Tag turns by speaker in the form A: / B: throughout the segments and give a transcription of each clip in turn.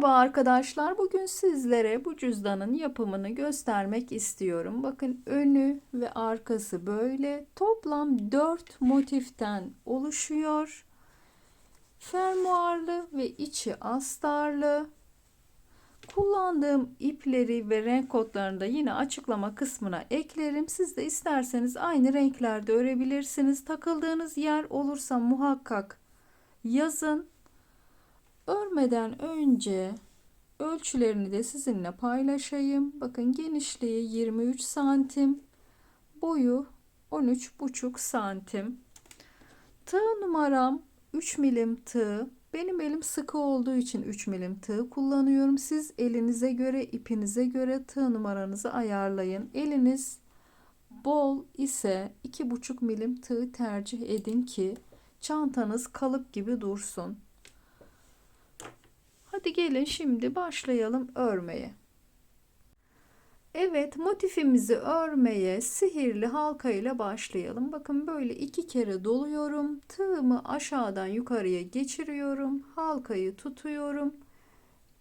A: Merhaba arkadaşlar. Bugün sizlere bu cüzdanın yapımını göstermek istiyorum. Bakın önü ve arkası böyle. Toplam 4 motiften oluşuyor. Fermuarlı ve içi astarlı. Kullandığım ipleri ve renk kodlarını da yine açıklama kısmına eklerim. Siz de isterseniz aynı renklerde örebilirsiniz. Takıldığınız yer olursa muhakkak yazın. Örmeden önce ölçülerini de sizinle paylaşayım. Bakın genişliği 23 santim, boyu 13,5 santim. Tığ numaram 3 milim tığ. Benim elim sıkı olduğu için 3 milim tığ kullanıyorum. Siz elinize göre, ipinize göre tığ numaranızı ayarlayın. Eliniz bol ise 2,5 milim tığ tercih edin ki çantanız kalıp gibi dursun. Hadi gelin şimdi başlayalım örmeye. Evet motifimizi örmeye sihirli halka ile başlayalım. Bakın böyle iki kere doluyorum. Tığımı aşağıdan yukarıya geçiriyorum. Halkayı tutuyorum.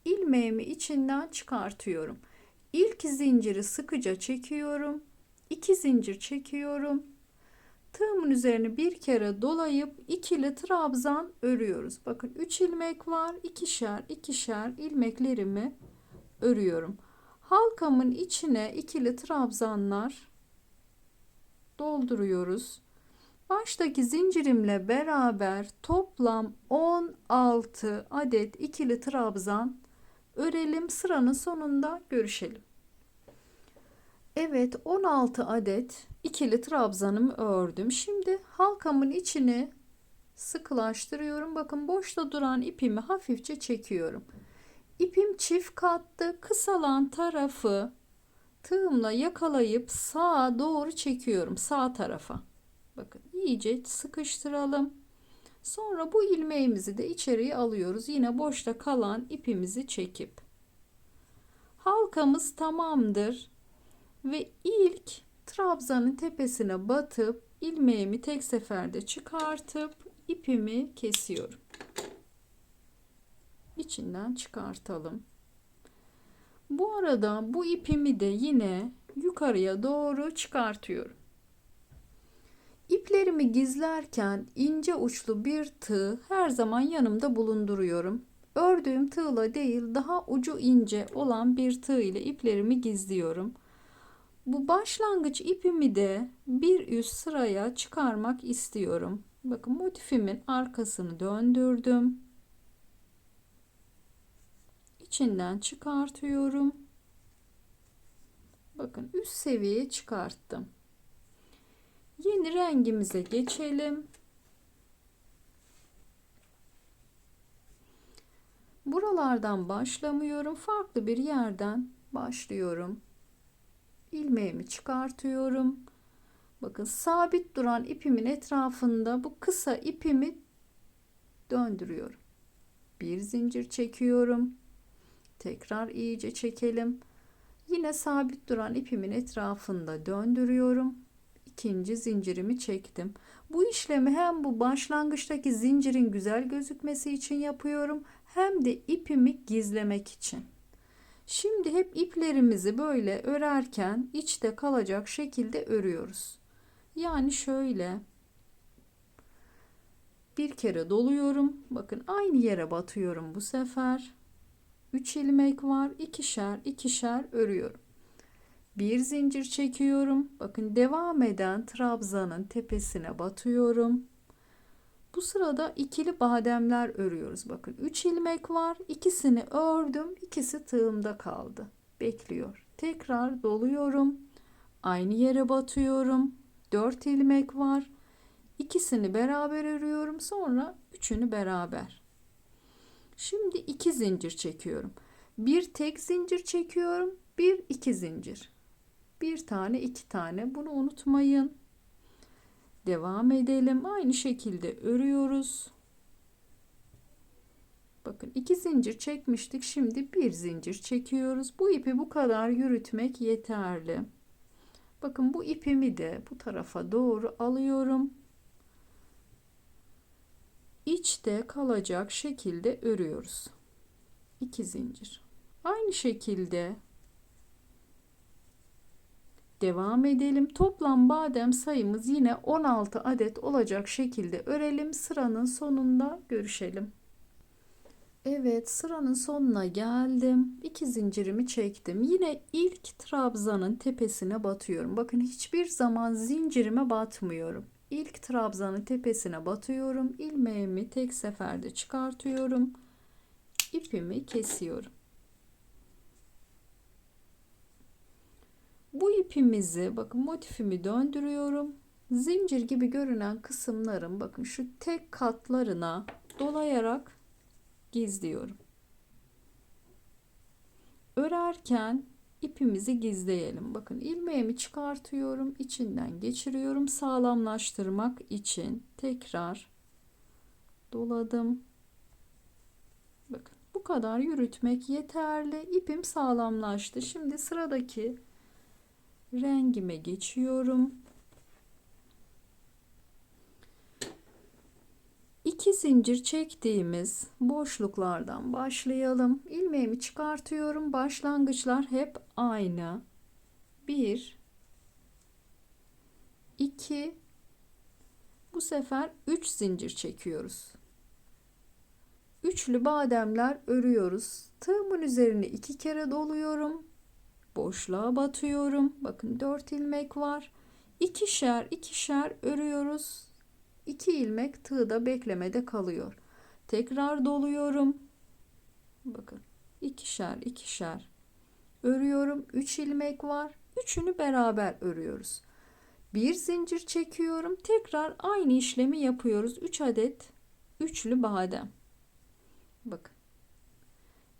A: ilmeğimi içinden çıkartıyorum. İlk zinciri sıkıca çekiyorum. iki zincir çekiyorum. Tığımın üzerine bir kere dolayıp ikili trabzan örüyoruz. Bakın 3 ilmek var. ikişer ikişer ilmeklerimi örüyorum. Halkamın içine ikili trabzanlar dolduruyoruz. Baştaki zincirimle beraber toplam 16 adet ikili trabzan örelim. Sıranın sonunda görüşelim. Evet 16 adet ikili trabzanımı ördüm. Şimdi halkamın içini sıkılaştırıyorum. Bakın boşta duran ipimi hafifçe çekiyorum. İpim çift kattı. Kısalan tarafı tığımla yakalayıp sağa doğru çekiyorum. Sağ tarafa. Bakın iyice sıkıştıralım. Sonra bu ilmeğimizi de içeriye alıyoruz. Yine boşta kalan ipimizi çekip. Halkamız tamamdır. Ve ilk trabzanın tepesine batıp ilmeğimi tek seferde çıkartıp ipimi kesiyorum. İçinden çıkartalım. Bu arada bu ipimi de yine yukarıya doğru çıkartıyorum. İplerimi gizlerken ince uçlu bir tığ her zaman yanımda bulunduruyorum. Ördüğüm tığla değil daha ucu ince olan bir tığ ile iplerimi gizliyorum. Bu başlangıç ipimi de bir üst sıraya çıkarmak istiyorum. Bakın motifimin arkasını döndürdüm. İçinden çıkartıyorum. Bakın üst seviyeye çıkarttım. Yeni rengimize geçelim. Buralardan başlamıyorum. Farklı bir yerden başlıyorum ilmeğimi çıkartıyorum. Bakın sabit duran ipimin etrafında bu kısa ipimi döndürüyorum. Bir zincir çekiyorum. Tekrar iyice çekelim. Yine sabit duran ipimin etrafında döndürüyorum. İkinci zincirimi çektim. Bu işlemi hem bu başlangıçtaki zincirin güzel gözükmesi için yapıyorum hem de ipimi gizlemek için. Şimdi hep iplerimizi böyle örerken içte kalacak şekilde örüyoruz. Yani şöyle bir kere doluyorum. Bakın aynı yere batıyorum bu sefer. 3 ilmek var. ikişer ikişer örüyorum. Bir zincir çekiyorum. Bakın devam eden trabzanın tepesine batıyorum. Bu sırada ikili bademler örüyoruz. Bakın 3 ilmek var. İkisini ördüm. İkisi tığımda kaldı. Bekliyor. Tekrar doluyorum. Aynı yere batıyorum. 4 ilmek var. İkisini beraber örüyorum. Sonra üçünü beraber. Şimdi iki zincir çekiyorum. Bir tek zincir çekiyorum. Bir iki zincir. Bir tane iki tane. Bunu unutmayın. Devam edelim. Aynı şekilde örüyoruz. Bakın iki zincir çekmiştik. Şimdi bir zincir çekiyoruz. Bu ipi bu kadar yürütmek yeterli. Bakın bu ipimi de bu tarafa doğru alıyorum. İçte kalacak şekilde örüyoruz. 2 zincir. Aynı şekilde devam edelim. Toplam badem sayımız yine 16 adet olacak şekilde örelim. Sıranın sonunda görüşelim. Evet sıranın sonuna geldim. İki zincirimi çektim. Yine ilk trabzanın tepesine batıyorum. Bakın hiçbir zaman zincirime batmıyorum. İlk trabzanın tepesine batıyorum. İlmeğimi tek seferde çıkartıyorum. İpimi kesiyorum. Bu ipimizi bakın motifimi döndürüyorum. Zincir gibi görünen kısımların bakın şu tek katlarına dolayarak gizliyorum. Örerken ipimizi gizleyelim. Bakın ilmeğimi çıkartıyorum, içinden geçiriyorum sağlamlaştırmak için. Tekrar doladım. Bakın bu kadar yürütmek yeterli. İpim sağlamlaştı. Şimdi sıradaki rengime geçiyorum. İki zincir çektiğimiz boşluklardan başlayalım. İlmeğimi çıkartıyorum. Başlangıçlar hep aynı. 1 2 Bu sefer 3 zincir çekiyoruz. Üçlü bademler örüyoruz. Tığımın üzerine iki kere doluyorum. Boşluğa batıyorum. Bakın 4 ilmek var. İkişer ikişer örüyoruz 2 ilmek tığda beklemede kalıyor. Tekrar doluyorum. Bakın ikişer ikişer örüyorum. 3 ilmek var. Üçünü beraber örüyoruz. Bir zincir çekiyorum. Tekrar aynı işlemi yapıyoruz. 3 adet üçlü badem. Bakın.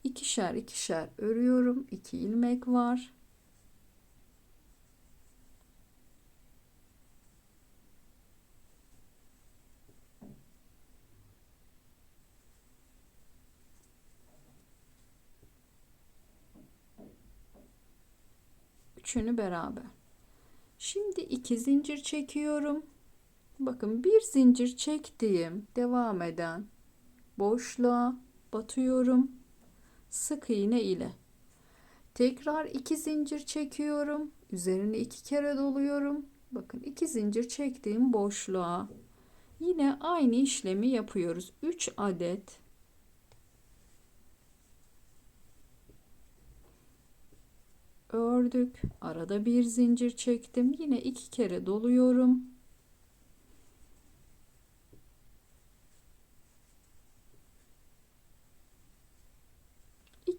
A: İkişer ikişer örüyorum. 2 ilmek var. üçünü beraber. Şimdi iki zincir çekiyorum. Bakın bir zincir çektiğim devam eden boşluğa batıyorum. Sık iğne ile. Tekrar iki zincir çekiyorum. Üzerine iki kere doluyorum. Bakın iki zincir çektiğim boşluğa yine aynı işlemi yapıyoruz. 3 adet ördük arada bir zincir çektim yine iki kere doluyorum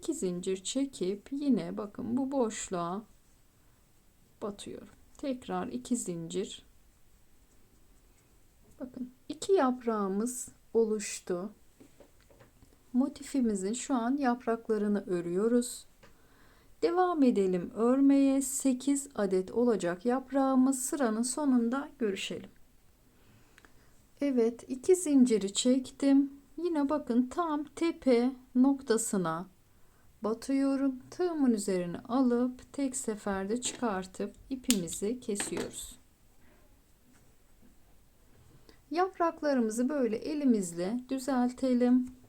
A: iki zincir çekip yine bakın bu boşluğa batıyorum. Tekrar iki zincir. Bakın iki yaprağımız oluştu. Motifimizin şu an yapraklarını örüyoruz. Devam edelim örmeye. 8 adet olacak yaprağımız. Sıranın sonunda görüşelim. Evet iki zinciri çektim. Yine bakın tam tepe noktasına batıyorum. Tığımın üzerine alıp tek seferde çıkartıp ipimizi kesiyoruz. Yapraklarımızı böyle elimizle düzeltelim.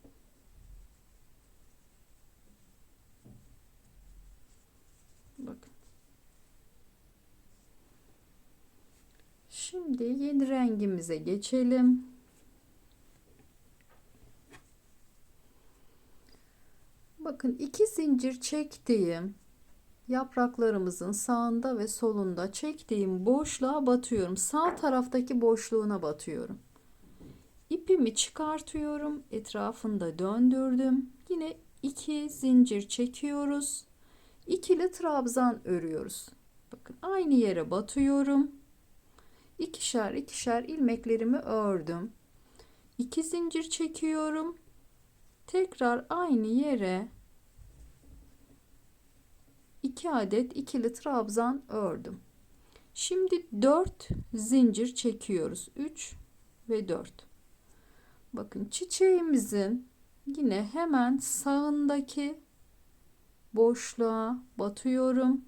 A: Şimdi yeni rengimize geçelim. Bakın iki zincir çektiğim yapraklarımızın sağında ve solunda çektiğim boşluğa batıyorum. Sağ taraftaki boşluğuna batıyorum. İpimi çıkartıyorum. Etrafında döndürdüm. Yine iki zincir çekiyoruz. İkili trabzan örüyoruz. Bakın aynı yere batıyorum ikişer ikişer ilmeklerimi ördüm. 2 zincir çekiyorum. Tekrar aynı yere 2 adet ikili trabzan ördüm. Şimdi 4 zincir çekiyoruz. 3 ve 4. Bakın çiçeğimizin yine hemen sağındaki boşluğa batıyorum.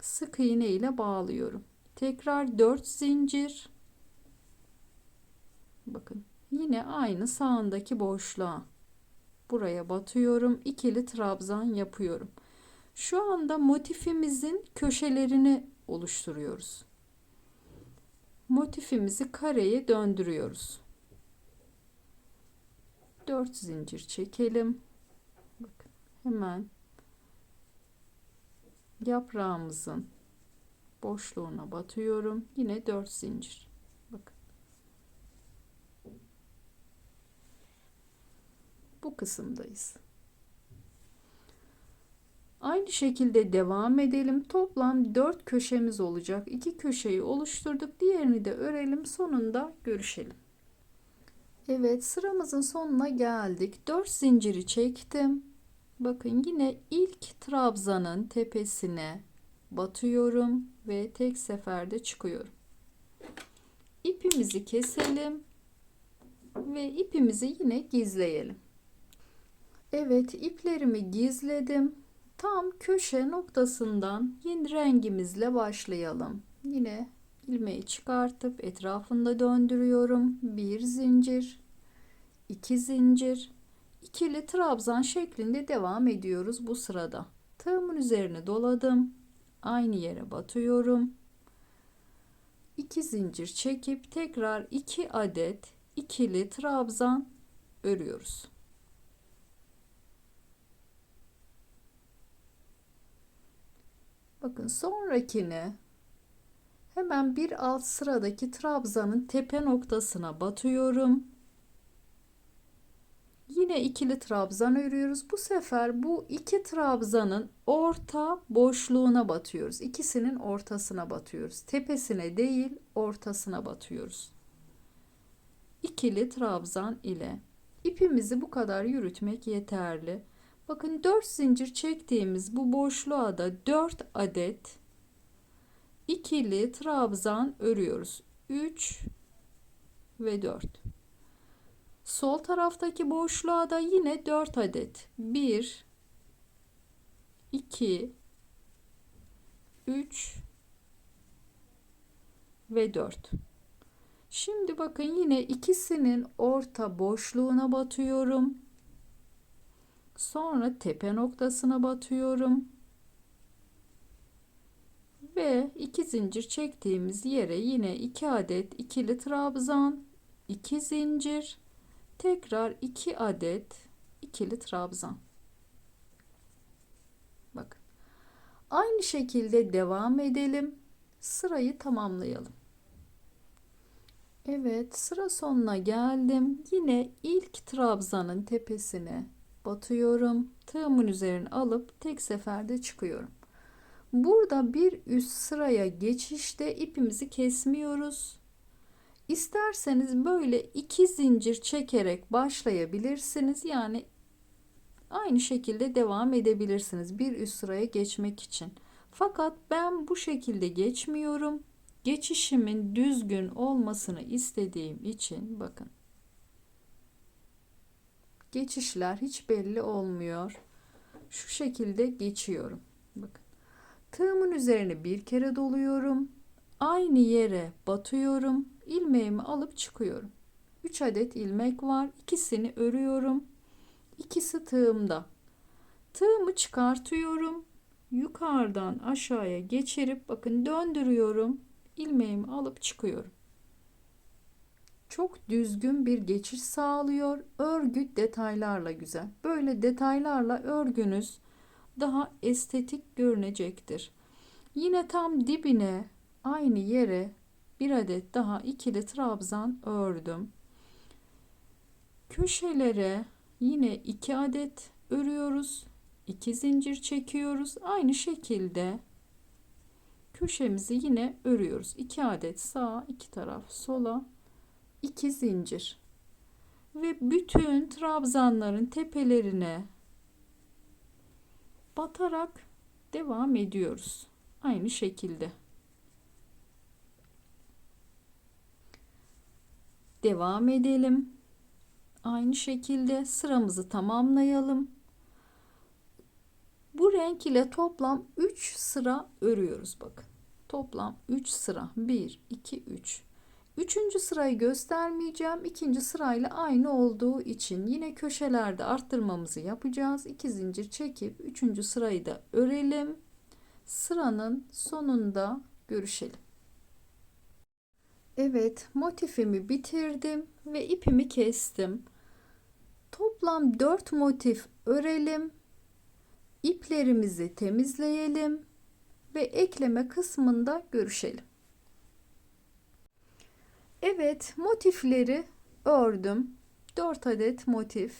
A: Sık iğne ile bağlıyorum. Tekrar 4 zincir. Bakın yine aynı sağındaki boşluğa. Buraya batıyorum. ikili trabzan yapıyorum. Şu anda motifimizin köşelerini oluşturuyoruz. Motifimizi kareye döndürüyoruz. 4 zincir çekelim. Bakın hemen yaprağımızın boşluğuna batıyorum. Yine 4 zincir. Bakın. Bu kısımdayız. Aynı şekilde devam edelim. Toplam 4 köşemiz olacak. 2 köşeyi oluşturduk. Diğerini de örelim. Sonunda görüşelim. Evet sıramızın sonuna geldik. 4 zinciri çektim. Bakın yine ilk trabzanın tepesine batıyorum ve tek seferde çıkıyorum. İpimizi keselim ve ipimizi yine gizleyelim. Evet iplerimi gizledim. Tam köşe noktasından yeni rengimizle başlayalım. Yine ilmeği çıkartıp etrafında döndürüyorum. Bir zincir, iki zincir, ikili trabzan şeklinde devam ediyoruz bu sırada. Tığımın üzerine doladım. Aynı yere batıyorum. 2 zincir çekip tekrar 2 adet ikili trabzan örüyoruz. Bakın sonrakini hemen bir alt sıradaki trabzanın tepe noktasına batıyorum. Yine ikili trabzan örüyoruz. Bu sefer bu iki trabzanın orta boşluğuna batıyoruz. İkisinin ortasına batıyoruz. Tepesine değil, ortasına batıyoruz. İkili trabzan ile ipimizi bu kadar yürütmek yeterli. Bakın 4 zincir çektiğimiz bu boşluğa da 4 adet ikili trabzan örüyoruz. 3 ve 4. Sol taraftaki boşluğa da yine 4 adet. 1 2 3 ve 4. Şimdi bakın yine ikisinin orta boşluğuna batıyorum. Sonra tepe noktasına batıyorum. Ve iki zincir çektiğimiz yere yine iki adet ikili trabzan, iki zincir, tekrar iki adet ikili trabzan. Bakın. Aynı şekilde devam edelim. Sırayı tamamlayalım. Evet, sıra sonuna geldim. Yine ilk trabzanın tepesine batıyorum. Tığımın üzerine alıp tek seferde çıkıyorum. Burada bir üst sıraya geçişte ipimizi kesmiyoruz. İsterseniz böyle iki zincir çekerek başlayabilirsiniz. Yani aynı şekilde devam edebilirsiniz bir üst sıraya geçmek için. Fakat ben bu şekilde geçmiyorum. Geçişimin düzgün olmasını istediğim için bakın geçişler hiç belli olmuyor. Şu şekilde geçiyorum. Bakın. Tığımın üzerine bir kere doluyorum. Aynı yere batıyorum. ilmeğimi alıp çıkıyorum. 3 adet ilmek var. İkisini örüyorum. İkisi tığımda. Tığımı çıkartıyorum. Yukarıdan aşağıya geçirip bakın döndürüyorum. ilmeğimi alıp çıkıyorum çok düzgün bir geçiş sağlıyor. Örgü detaylarla güzel. Böyle detaylarla örgünüz daha estetik görünecektir. Yine tam dibine aynı yere bir adet daha ikili trabzan ördüm. Köşelere yine iki adet örüyoruz. 2 zincir çekiyoruz. Aynı şekilde köşemizi yine örüyoruz. 2 adet sağa, iki taraf sola 2 zincir ve bütün trabzanların tepelerine batarak devam ediyoruz. Aynı şekilde. Devam edelim. Aynı şekilde sıramızı tamamlayalım. Bu renk ile toplam 3 sıra örüyoruz bakın. Toplam 3 sıra. 1 2 3 Üçüncü sırayı göstermeyeceğim. İkinci sırayla aynı olduğu için yine köşelerde arttırmamızı yapacağız. İki zincir çekip üçüncü sırayı da örelim. Sıranın sonunda görüşelim. Evet motifimi bitirdim ve ipimi kestim. Toplam 4 motif örelim. İplerimizi temizleyelim ve ekleme kısmında görüşelim. Evet, motifleri ördüm. 4 adet motif.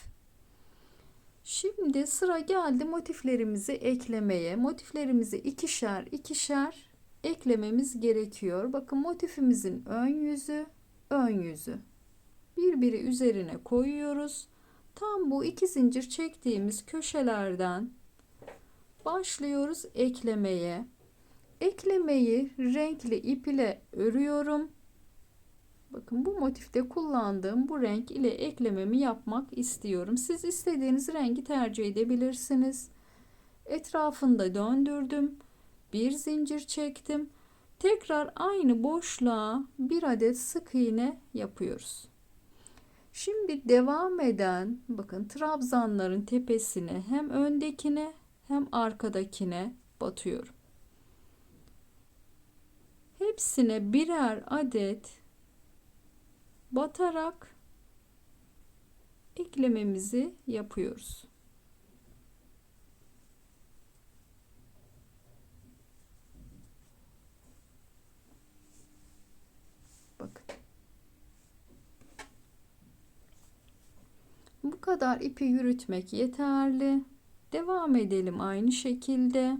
A: Şimdi sıra geldi motiflerimizi eklemeye. Motiflerimizi ikişer ikişer eklememiz gerekiyor. Bakın motifimizin ön yüzü, ön yüzü. Birbiri üzerine koyuyoruz. Tam bu iki zincir çektiğimiz köşelerden başlıyoruz eklemeye. Eklemeyi renkli ip ile örüyorum. Bakın bu motifte kullandığım bu renk ile eklememi yapmak istiyorum. Siz istediğiniz rengi tercih edebilirsiniz. Etrafında döndürdüm. Bir zincir çektim. Tekrar aynı boşluğa bir adet sık iğne yapıyoruz. Şimdi devam eden bakın trabzanların tepesine hem öndekine hem arkadakine batıyorum. Hepsine birer adet batarak eklememizi yapıyoruz. Bakın. Bu kadar ipi yürütmek yeterli. Devam edelim aynı şekilde.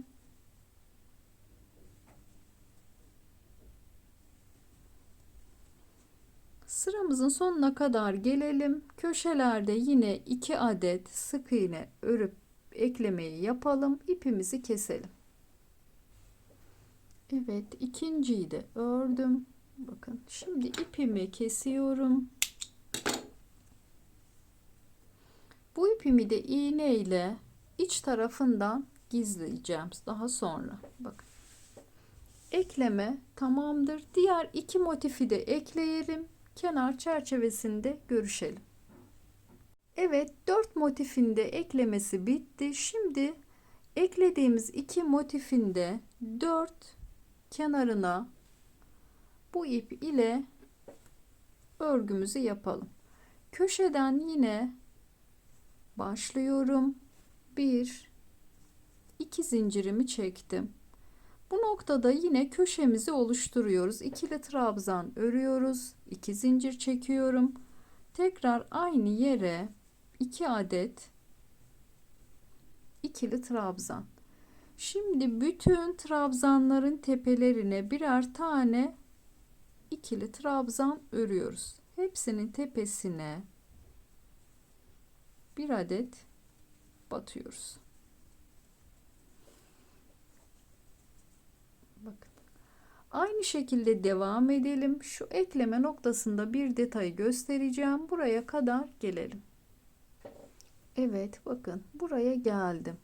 A: Sıramızın sonuna kadar gelelim. Köşelerde yine 2 adet sık iğne örüp eklemeyi yapalım. İpimizi keselim. Evet, ikinciyi de ördüm. Bakın, şimdi ipimi kesiyorum. Bu ipimi de iğne ile iç tarafından gizleyeceğim daha sonra. Bakın. Ekleme tamamdır. Diğer iki motifi de ekleyelim kenar çerçevesinde görüşelim. Evet 4 motifinde eklemesi bitti. Şimdi eklediğimiz iki motifinde 4 kenarına bu ip ile örgümüzü yapalım. Köşeden yine başlıyorum. 1 2 zincirimi çektim. Bu noktada yine köşemizi oluşturuyoruz. İkili trabzan örüyoruz. 2 zincir çekiyorum. Tekrar aynı yere 2 adet ikili trabzan. Şimdi bütün trabzanların tepelerine birer tane ikili trabzan örüyoruz. Hepsinin tepesine bir adet batıyoruz. Bakın. Aynı şekilde devam edelim. Şu ekleme noktasında bir detayı göstereceğim. Buraya kadar gelelim. Evet bakın buraya geldim.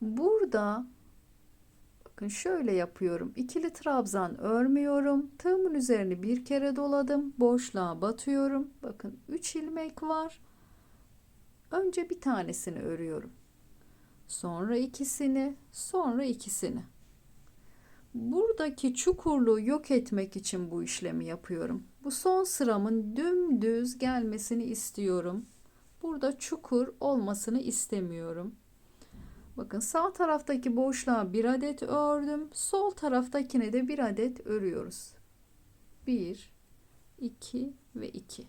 A: Burada bakın şöyle yapıyorum. İkili trabzan örmüyorum. Tığımın üzerine bir kere doladım. Boşluğa batıyorum. Bakın 3 ilmek var. Önce bir tanesini örüyorum. Sonra ikisini, sonra ikisini. Buradaki çukurluğu yok etmek için bu işlemi yapıyorum. Bu son sıramın dümdüz gelmesini istiyorum. Burada çukur olmasını istemiyorum. Bakın sağ taraftaki boşluğa bir adet ördüm. Sol taraftakine de bir adet örüyoruz. 1 2 ve 2.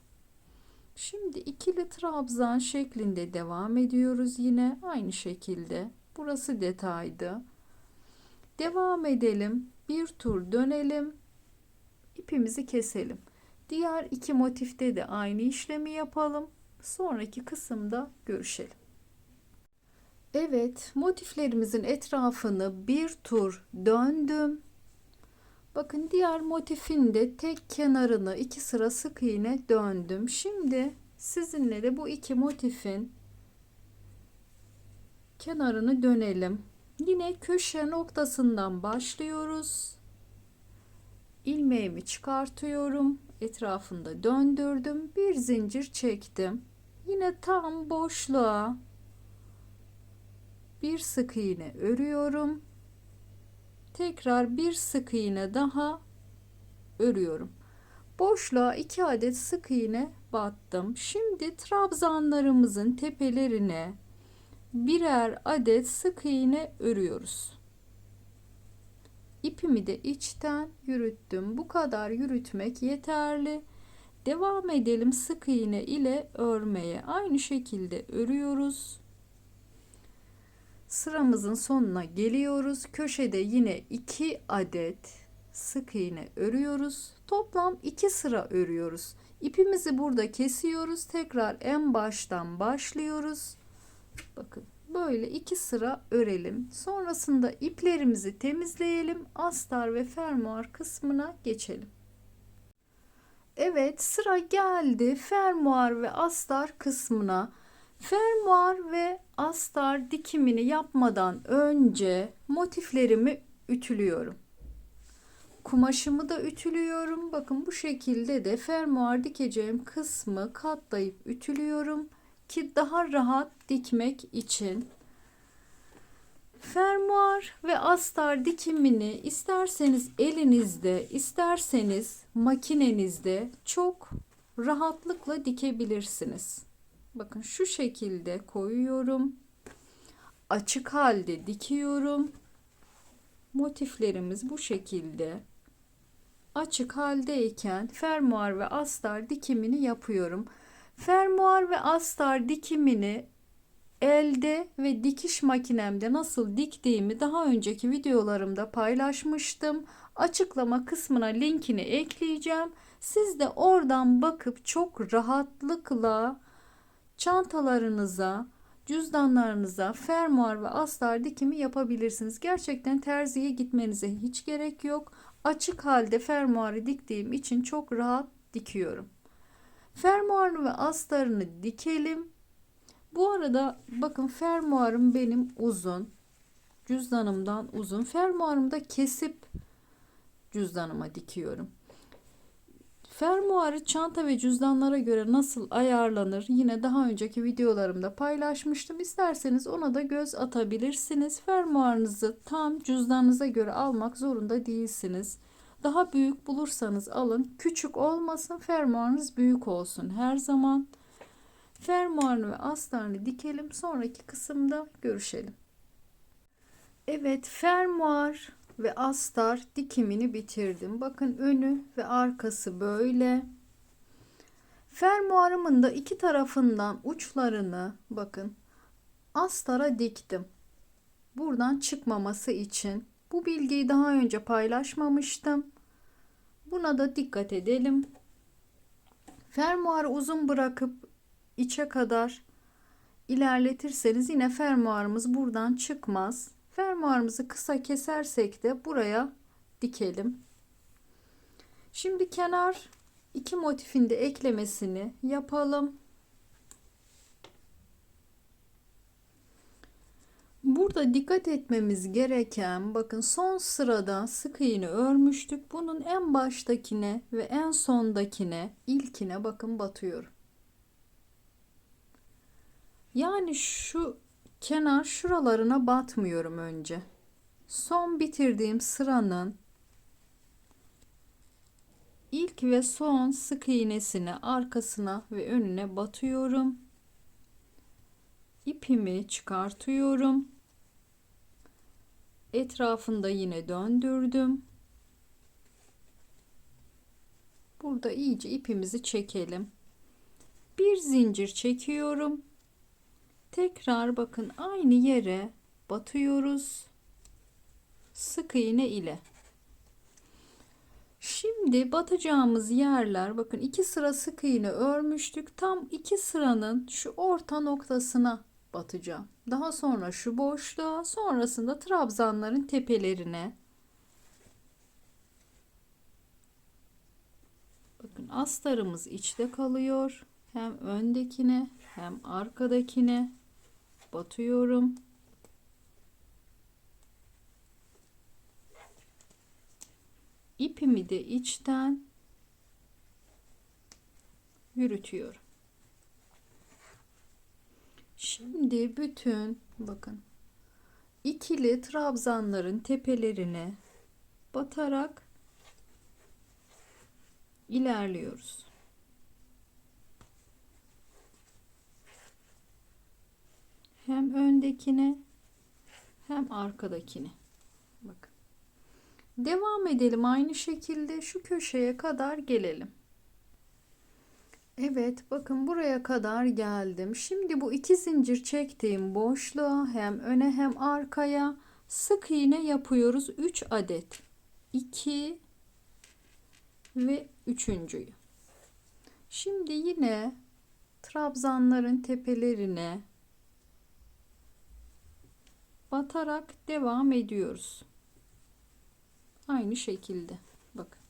A: Şimdi ikili trabzan şeklinde devam ediyoruz yine aynı şekilde. Burası detaydı. Devam edelim. Bir tur dönelim. İpimizi keselim. Diğer iki motifte de aynı işlemi yapalım. Sonraki kısımda görüşelim. Evet, motiflerimizin etrafını bir tur döndüm. Bakın diğer motifin de tek kenarını iki sıra sık iğne döndüm. Şimdi sizinle de bu iki motifin kenarını dönelim. Yine köşe noktasından başlıyoruz. İlmeğimi çıkartıyorum. etrafında döndürdüm. Bir zincir çektim. Yine tam boşluğa bir sık iğne örüyorum. Tekrar bir sık iğne daha örüyorum. Boşluğa iki adet sık iğne battım. Şimdi trabzanlarımızın tepelerine birer adet sık iğne örüyoruz. İpimi de içten yürüttüm. Bu kadar yürütmek yeterli. Devam edelim sık iğne ile örmeye. Aynı şekilde örüyoruz. Sıramızın sonuna geliyoruz. Köşede yine 2 adet sık iğne örüyoruz. Toplam 2 sıra örüyoruz. İpimizi burada kesiyoruz. Tekrar en baştan başlıyoruz. Bakın böyle iki sıra örelim. Sonrasında iplerimizi temizleyelim. Astar ve fermuar kısmına geçelim. Evet sıra geldi fermuar ve astar kısmına. Fermuar ve astar dikimini yapmadan önce motiflerimi ütülüyorum. Kumaşımı da ütülüyorum. Bakın bu şekilde de fermuar dikeceğim kısmı katlayıp ütülüyorum ki daha rahat dikmek için. Fermuar ve astar dikimini isterseniz elinizde, isterseniz makinenizde çok rahatlıkla dikebilirsiniz. Bakın şu şekilde koyuyorum. Açık halde dikiyorum. Motiflerimiz bu şekilde açık haldeyken fermuar ve astar dikimini yapıyorum. Fermuar ve astar dikimini elde ve dikiş makinemde nasıl diktiğimi daha önceki videolarımda paylaşmıştım. Açıklama kısmına linkini ekleyeceğim. Siz de oradan bakıp çok rahatlıkla çantalarınıza, cüzdanlarınıza fermuar ve astar dikimi yapabilirsiniz. Gerçekten terziye gitmenize hiç gerek yok. Açık halde fermuarı diktiğim için çok rahat dikiyorum. Fermuarını ve astarını dikelim. Bu arada bakın fermuarım benim uzun. Cüzdanımdan uzun. Fermuarımı da kesip cüzdanıma dikiyorum. Fermuarı çanta ve cüzdanlara göre nasıl ayarlanır yine daha önceki videolarımda paylaşmıştım. İsterseniz ona da göz atabilirsiniz. Fermuarınızı tam cüzdanınıza göre almak zorunda değilsiniz. Daha büyük bulursanız alın. Küçük olmasın fermuarınız büyük olsun her zaman. Fermuarını ve astarını dikelim. Sonraki kısımda görüşelim. Evet fermuar ve astar dikimini bitirdim. Bakın önü ve arkası böyle. Fermuarımın da iki tarafından uçlarını bakın astara diktim. Buradan çıkmaması için. Bu bilgiyi daha önce paylaşmamıştım. Buna da dikkat edelim. Fermuarı uzun bırakıp içe kadar ilerletirseniz yine fermuarımız buradan çıkmaz. Fermuarımızı kısa kesersek de buraya dikelim. Şimdi kenar iki motifinde eklemesini yapalım. Burada dikkat etmemiz gereken bakın son sırada sık iğne örmüştük. Bunun en baştakine ve en sondakine ilkine bakın batıyorum. Yani şu kenar şuralarına batmıyorum önce. Son bitirdiğim sıranın ilk ve son sık iğnesini arkasına ve önüne batıyorum. İpimi çıkartıyorum. Etrafında yine döndürdüm. Burada iyice ipimizi çekelim. Bir zincir çekiyorum. Tekrar bakın aynı yere batıyoruz. Sık iğne ile. Şimdi batacağımız yerler bakın iki sıra sık iğne örmüştük. Tam iki sıranın şu orta noktasına batacağım. Daha sonra şu boşluğa, sonrasında trabzanların tepelerine. Bakın astarımız içte kalıyor. Hem öndekine hem arkadakine batıyorum. İpimi de içten yürütüyorum. Şimdi bütün bakın ikili trabzanların tepelerine batarak ilerliyoruz. Hem öndekine hem arkadakine. Bakın. Devam edelim aynı şekilde şu köşeye kadar gelelim. Evet bakın buraya kadar geldim. Şimdi bu iki zincir çektiğim boşluğa hem öne hem arkaya sık iğne yapıyoruz. 3 adet. 2 ve üçüncüyü. Şimdi yine trabzanların tepelerine batarak devam ediyoruz. Aynı şekilde. Bakın.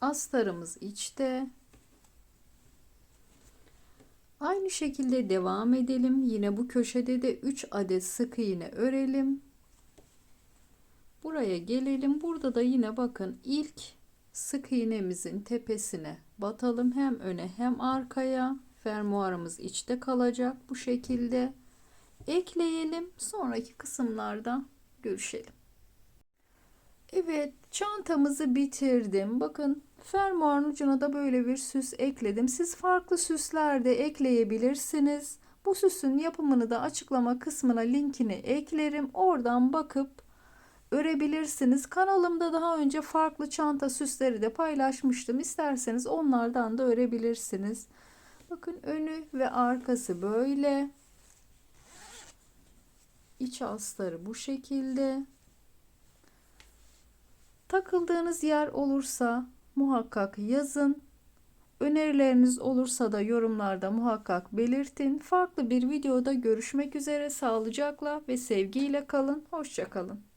A: Astarımız içte. Aynı şekilde devam edelim. Yine bu köşede de 3 adet sık iğne örelim. Buraya gelelim. Burada da yine bakın ilk sık iğnemizin tepesine batalım. Hem öne hem arkaya. Fermuarımız içte kalacak bu şekilde. Ekleyelim. Sonraki kısımlarda görüşelim. Evet çantamızı bitirdim. Bakın fermuarın ucuna da böyle bir süs ekledim. Siz farklı süsler de ekleyebilirsiniz. Bu süsün yapımını da açıklama kısmına linkini eklerim. Oradan bakıp örebilirsiniz. Kanalımda daha önce farklı çanta süsleri de paylaşmıştım. İsterseniz onlardan da örebilirsiniz. Bakın önü ve arkası böyle. İç astarı bu şekilde. Takıldığınız yer olursa muhakkak yazın. Önerileriniz olursa da yorumlarda muhakkak belirtin. Farklı bir videoda görüşmek üzere. Sağlıcakla ve sevgiyle kalın. Hoşçakalın.